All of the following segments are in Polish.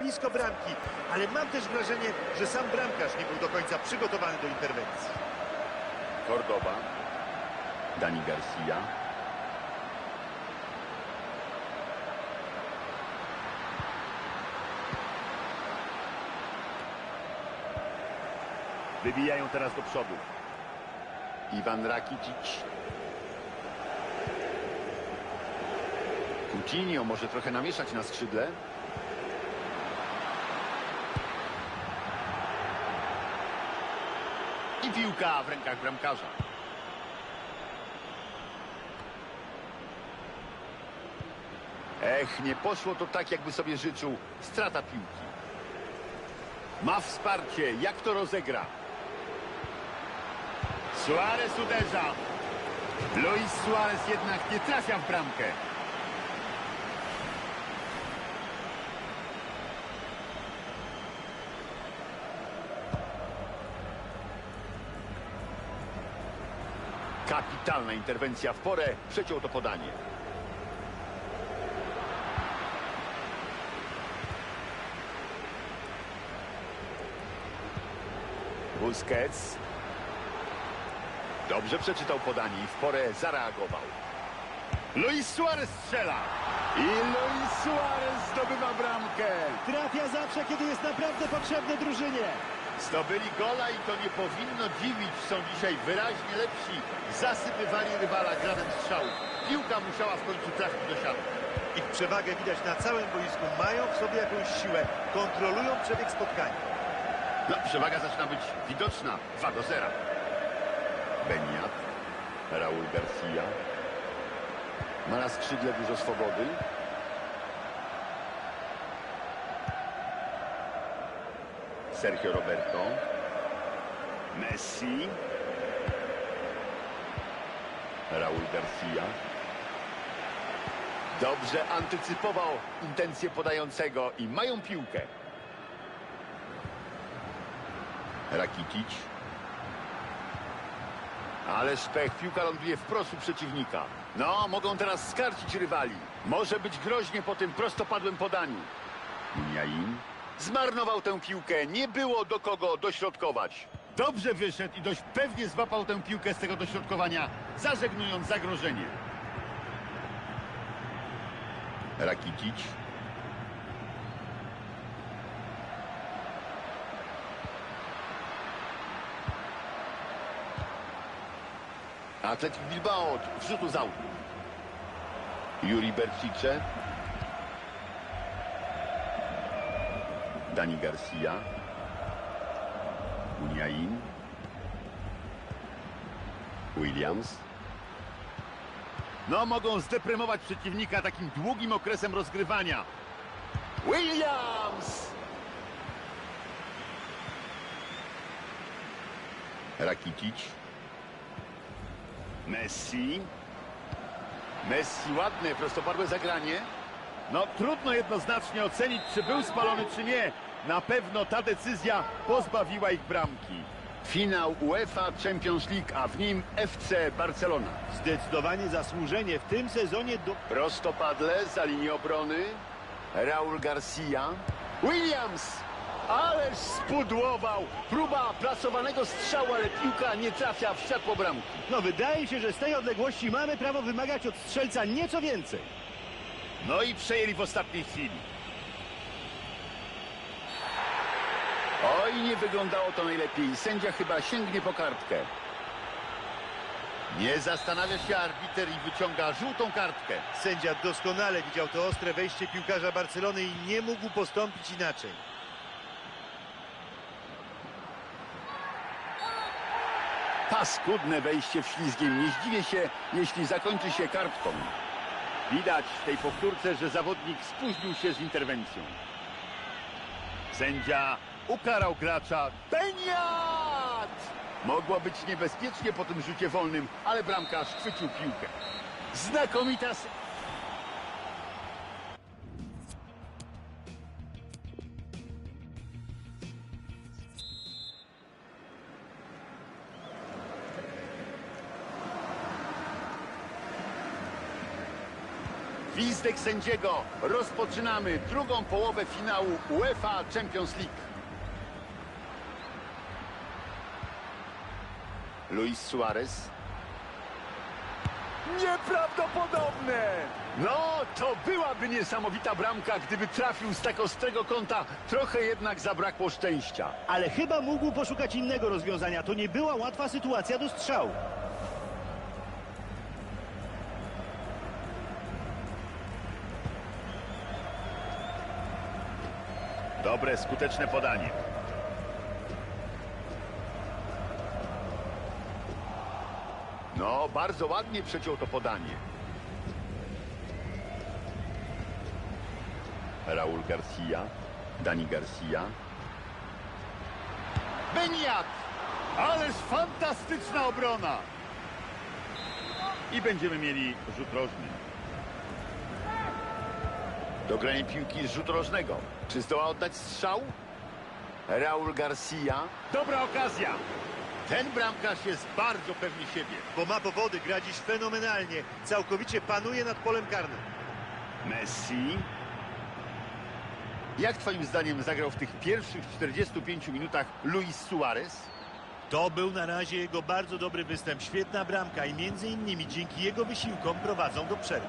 blisko bramki, ale mam też wrażenie, że sam bramkarz nie był do końca przygotowany do interwencji. Cordoba. Dani Garcia. Wybijają teraz do przodu. Iwan Rakitic. Coutinho może trochę namieszać na skrzydle. I piłka w rękach bramkarza. Ech, nie poszło to tak, jakby sobie życzył. Strata piłki. Ma wsparcie. Jak to rozegra? Suarez uderza. Luis Suarez jednak nie trafia w bramkę. Kapitalna interwencja w porę. Przeciął to podanie. Busquets. Dobrze przeczytał podanie i w porę zareagował. Luis Suarez strzela. I Luis Suarez zdobywa bramkę. Trafia zawsze, kiedy jest naprawdę potrzebny drużynie. Zdobyli gola i to nie powinno dziwić. Są dzisiaj wyraźnie lepsi. Zasypywali rywala gradem strzału. Piłka musiała w końcu trafić do siatki. Ich przewagę widać na całym boisku. Mają w sobie jakąś siłę. Kontrolują przebieg spotkania. No, przewaga zaczyna być widoczna. 2 do 0. Beniat. Raul Garcia. Ma na skrzydle dużo swobody. Sergio Roberto. Messi. Raul Garcia. Dobrze antycypował intencje podającego i mają piłkę. Rakitic. Ależ pech, piłka ląduje wprost u przeciwnika. No, mogą teraz skarcić rywali. Może być groźnie po tym prostopadłym podaniu. Muniain zmarnował tę piłkę, nie było do kogo dośrodkować. Dobrze wyszedł i dość pewnie złapał tę piłkę z tego dośrodkowania, zażegnując zagrożenie. Rakitic. Atletik Bilbao od wrzutu z autu. Juri Bercice. Dani Garcia. Uniain. Williams. No, mogą zdeprymować przeciwnika takim długim okresem rozgrywania. Williams! Rakitic. Messi. Messi ładne, prostopadłe zagranie. No trudno jednoznacznie ocenić, czy był spalony, czy nie. Na pewno ta decyzja pozbawiła ich bramki. Finał UEFA Champions League, a w nim FC Barcelona. Zdecydowanie zasłużenie w tym sezonie do... Prostopadle za linię obrony. Raul Garcia. Williams! Ależ spudłował! Próba plasowanego strzału, ale piłka nie trafia w światło bramki. No wydaje się, że z tej odległości mamy prawo wymagać od strzelca nieco więcej. No i przejęli w ostatniej chwili. Oj, nie wyglądało to najlepiej. Sędzia chyba sięgnie po kartkę. Nie zastanawia się arbiter i wyciąga żółtą kartkę. Sędzia doskonale widział to ostre wejście piłkarza Barcelony i nie mógł postąpić inaczej. Paskudne wejście w ślizgiem. Nie zdziwię się, jeśli zakończy się kartką. Widać w tej powtórce, że zawodnik spóźnił się z interwencją. Sędzia ukarał gracza. Beniat! Mogło być niebezpiecznie po tym rzucie wolnym, ale bramkarz chwycił piłkę. Znakomita... Gwizdek sędziego. Rozpoczynamy drugą połowę finału UEFA Champions League. Luis Suarez. Nieprawdopodobne! No, to byłaby niesamowita bramka, gdyby trafił z tak ostrego kąta. Trochę jednak zabrakło szczęścia. Ale chyba mógł poszukać innego rozwiązania. To nie była łatwa sytuacja do strzału. Dobre, skuteczne podanie. No, bardzo ładnie przeciął to podanie. Raul Garcia, Dani Garcia. Beniat! Ależ fantastyczna obrona! I będziemy mieli rzut rożny. Dogranie piłki z rzutu rożnego. Czy zdoła oddać strzał? Raul Garcia. Dobra okazja. Ten bramkarz jest bardzo pewny siebie. Bo ma powody, gra dziś fenomenalnie. Całkowicie panuje nad polem karnym. Messi. Jak twoim zdaniem zagrał w tych pierwszych 45 minutach Luis Suarez? To był na razie jego bardzo dobry występ. Świetna bramka i między innymi dzięki jego wysiłkom prowadzą do przerwy.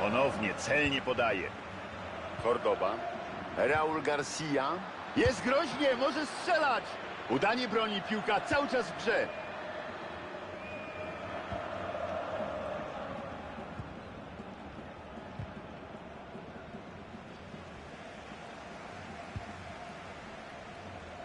Ponownie celnie podaje. Cordoba. Raul Garcia. Jest groźnie, może strzelać. Udanie broni, piłka cały czas w grze.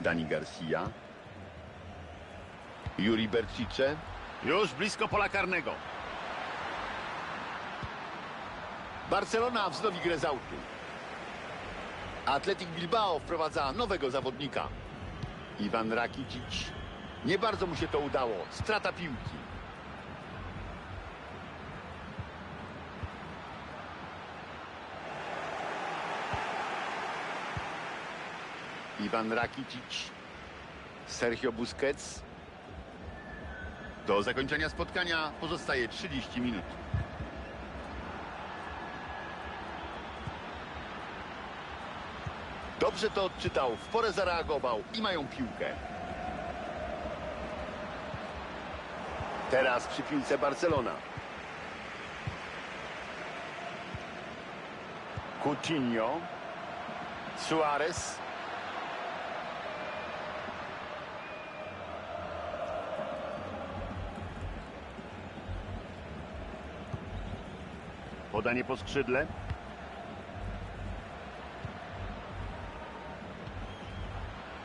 Dani Garcia. Juri Bercice. Już blisko pola karnego. Barcelona wznowi grę z autu. Atletic Bilbao wprowadza nowego zawodnika. Iwan Rakitic. Nie bardzo mu się to udało. Strata piłki. Iwan Rakitic. Sergio Busquets. Do zakończenia spotkania pozostaje 30 minut. Dobrze to odczytał, w porę zareagował i mają piłkę. Teraz przy piłce Barcelona. Coutinho. Suarez. Podanie po skrzydle.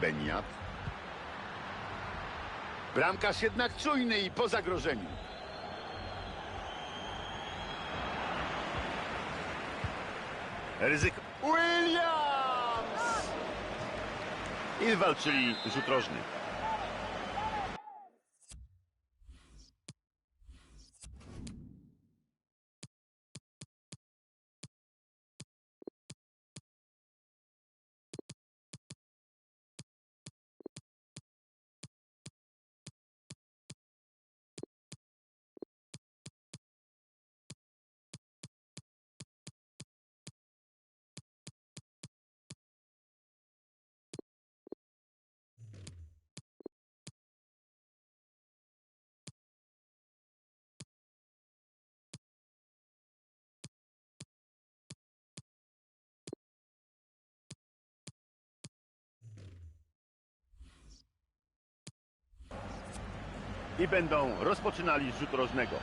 Beniat. Bramkarz jednak czujny i po zagrożeniu. Ryzyko. Williams! I walczyli rzut rożny. I będą rozpoczynali z rzutu rożnego.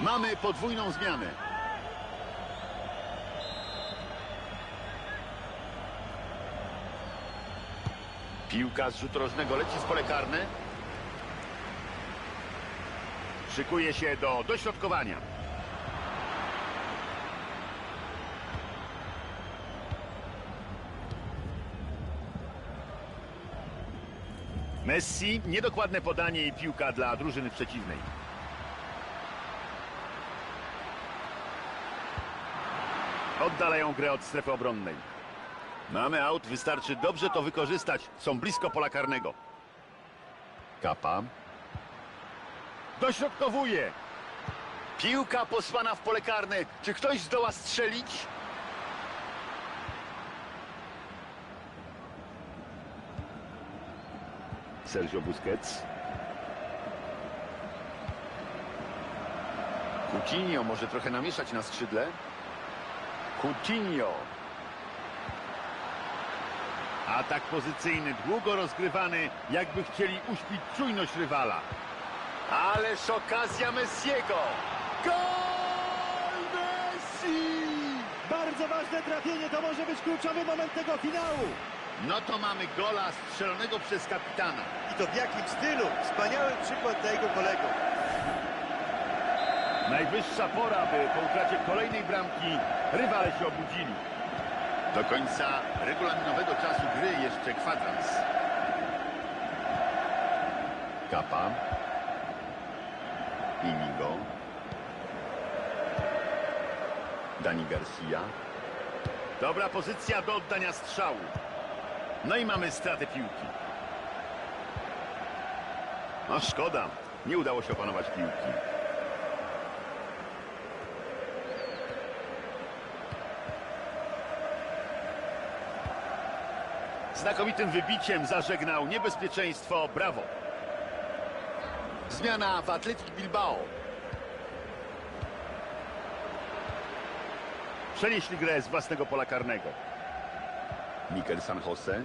Mamy podwójną zmianę. Piłka z rzutu rożnego leci z pole karne. Szykuje się do dośrodkowania. Messi, niedokładne podanie i piłka dla drużyny przeciwnej. Oddalają grę od strefy obronnej. Mamy aut, wystarczy dobrze to wykorzystać. Są blisko pola karnego. Kapa. Dośrodkowuje. Piłka posłana w pole karne. Czy ktoś zdoła strzelić? Sergio Busquets. Coutinho może trochę namieszać na skrzydle. Coutinho. Atak pozycyjny, długo rozgrywany, jakby chcieli uśpić czujność rywala. Ależ okazja Messiego. Gol Messi! Bardzo ważne trafienie, to może być kluczowy moment tego finału. No to mamy gola strzelonego przez kapitana. I to w jakim stylu? Wspaniały przykład dla jego kolegów. Najwyższa pora, by po utracie kolejnej bramki rywale się obudzili. Do końca regulaminowego czasu gry jeszcze kwadrans. Kapa. Inigo. Dani Garcia. Dobra pozycja do oddania strzału. No i mamy stratę piłki. No szkoda, nie udało się opanować piłki. Znakomitym wybiciem zażegnał niebezpieczeństwo. Brawo. Zmiana w Atletic Bilbao. Przenieśli grę z własnego pola karnego. Mikel San Jose.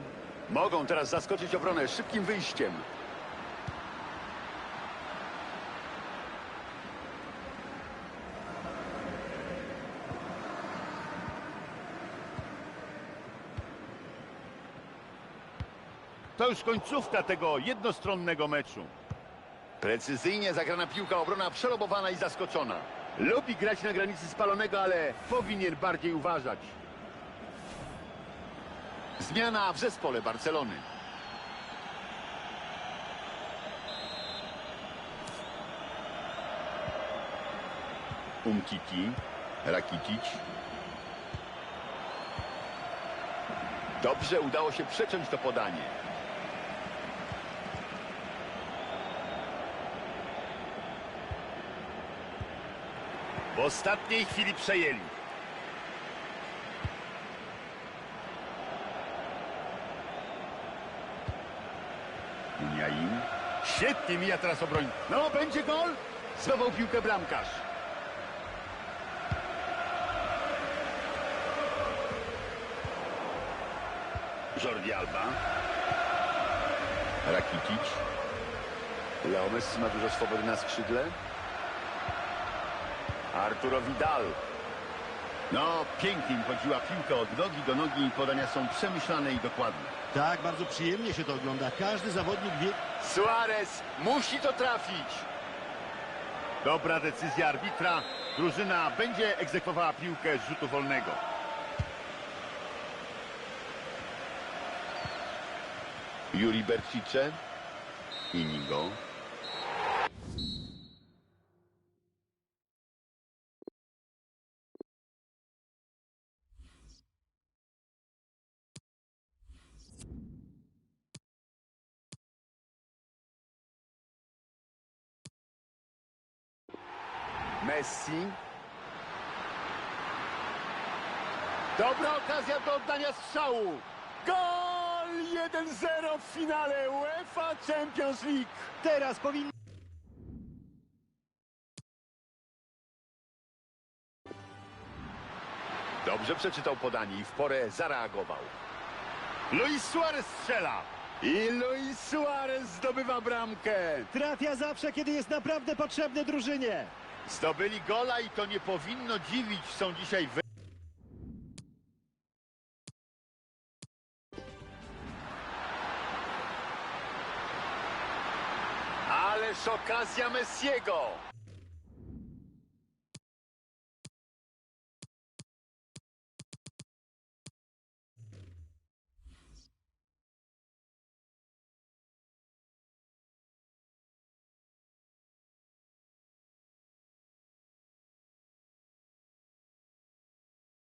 Mogą teraz zaskoczyć obronę szybkim wyjściem. To już końcówka tego jednostronnego meczu. Precyzyjnie zagrana piłka, obrona przelobowana i zaskoczona. Lubi grać na granicy spalonego, ale powinien bardziej uważać. Zmiana w zespole Barcelony. Umtiti, Rakitic. Dobrze udało się przeciąć to podanie. W ostatniej chwili przejęli. Uniain. Świetnie mija teraz obroń. No, będzie gol. Zdobył piłkę bramkarz. Jordi Alba. Rakitic. Leo Messi ma dużo swobody na skrzydle. Arturo Vidal. No, pięknie mi chodziła piłka od nogi do nogi i podania są przemyślane i dokładne. Tak, bardzo przyjemnie się to ogląda. Każdy zawodnik wie... Suarez musi to trafić. Dobra decyzja arbitra. Drużyna będzie egzekwowała piłkę z rzutu wolnego. Juri Bercice. Inigo. Messi. Dobra okazja do oddania strzału. Gol 1-0 w finale UEFA Champions League. Teraz powinni... Dobrze przeczytał podanie i w porę zareagował. Luis Suarez strzela. I Luis Suarez zdobywa bramkę. Trafia zawsze, kiedy jest naprawdę potrzebny drużynie. Zdobyli gola i to nie powinno dziwić. Są dzisiaj wy... Ależ okazja Messiego.